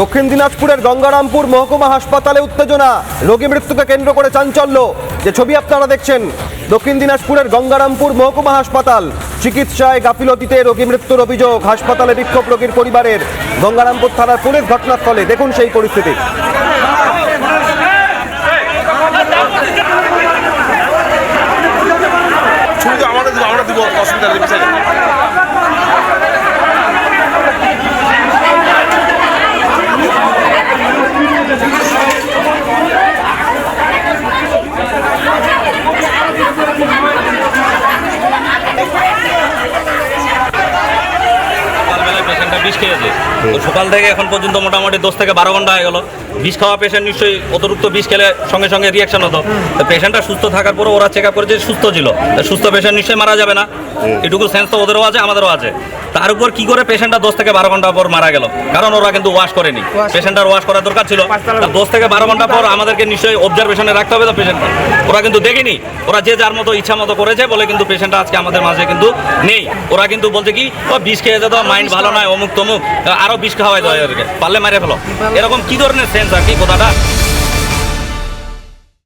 দক্ষিণ দিনাজপুরের গঙ্গারামপুর মহকুমা হাসপাতালে উত্তেজনা। রোগী মৃত্যুকে কেন্দ্র করে চাঞ্চল্য। যে ছবি আপনারা দেখছেন, দক্ষিণ দিনাজপুরের গঙ্গারামপুর মহকুমা হাসপাতাল। চিকিৎসায় গাফিলতিতে রোগী মৃত্যুর অভিযোগ। হাসপাতালে বিক্ষোভ রোগীর পরিবারের। গঙ্গারামপুর থানার পুলিশ ঘটনাস্থলে। দেখুন সেই পরিস্থিতি। আমরা দিব, অসুবিধা পেশেন্টটা বিষ খেয়েছে তো সকাল থেকে এখন পর্যন্ত মোটামুটি দশ থেকে বারো ঘণ্টা হয়ে গেল। বিষ খাওয়া পেশেন্ট নিশ্চয়ই অতিরিক্ত বিষ খেলে সঙ্গে সঙ্গে রিয়াকশন হতো। তো পেশেন্টটা সুস্থ থাকার পরে ওরা চেক আপ করেছে সুস্থ ছিল। সুস্থ পেশেন্ট নিশ্চয়ই মারা যাবে না। এটুকু সেন্স তো ওদেরও আছে আমাদেরও আছে। তার উপর কি করে পেশেন্টটা দশ থেকে বারো ঘণ্টা পর মারা গেল? কারণ ওরা কিন্তু ওয়াশ করেনি। পেশেন্টটার ওয়াশ করার দরকার ছিল। দশ থেকে বারো ঘণ্টা পর আমাদেরকে নিশ্চয়ই অবজারভেশনে রাখতে হবে তো পেশেন্টটা ওরা কিন্তু দেখেনি। ওরা যে যার মতো ইচ্ছা মতো করেছে বলে কিন্তু পেশেন্টটা আজকে আমাদের মাঝে কিন্তু নেই। ওরা কিন্তু বলছে কি ও বিষ খেয়ে যেত মাইন্ড ভালো নয় অমুক তমুক আরও বিষ খাওয়াই দেয় ওদেরকে পারলে মারে ফেলো। এরকম কি ধরনের সেন্স আর কি কথাটা?